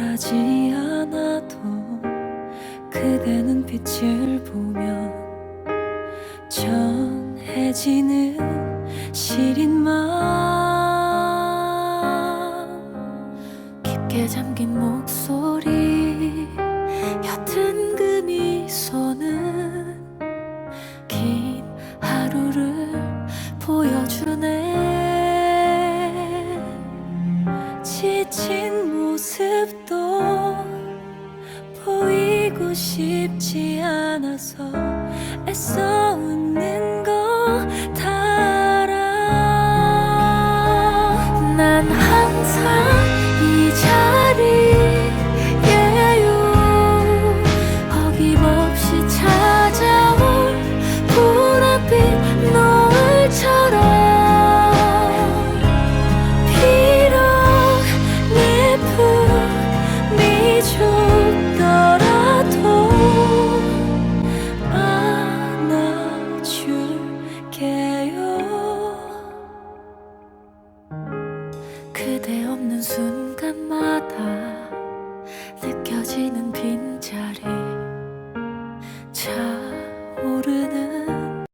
말하지 않아도 그대는 빛을 보면 전해지는 시린 마음. 깊게 잠긴 목소리 옅은 그 미소는 긴 하루를 보여주네. 지친 모습도 보이고 싶지 않아서 애써 웃는 거다 알아. 난 항상 그대 없는 순간마다 느껴지는 빈자리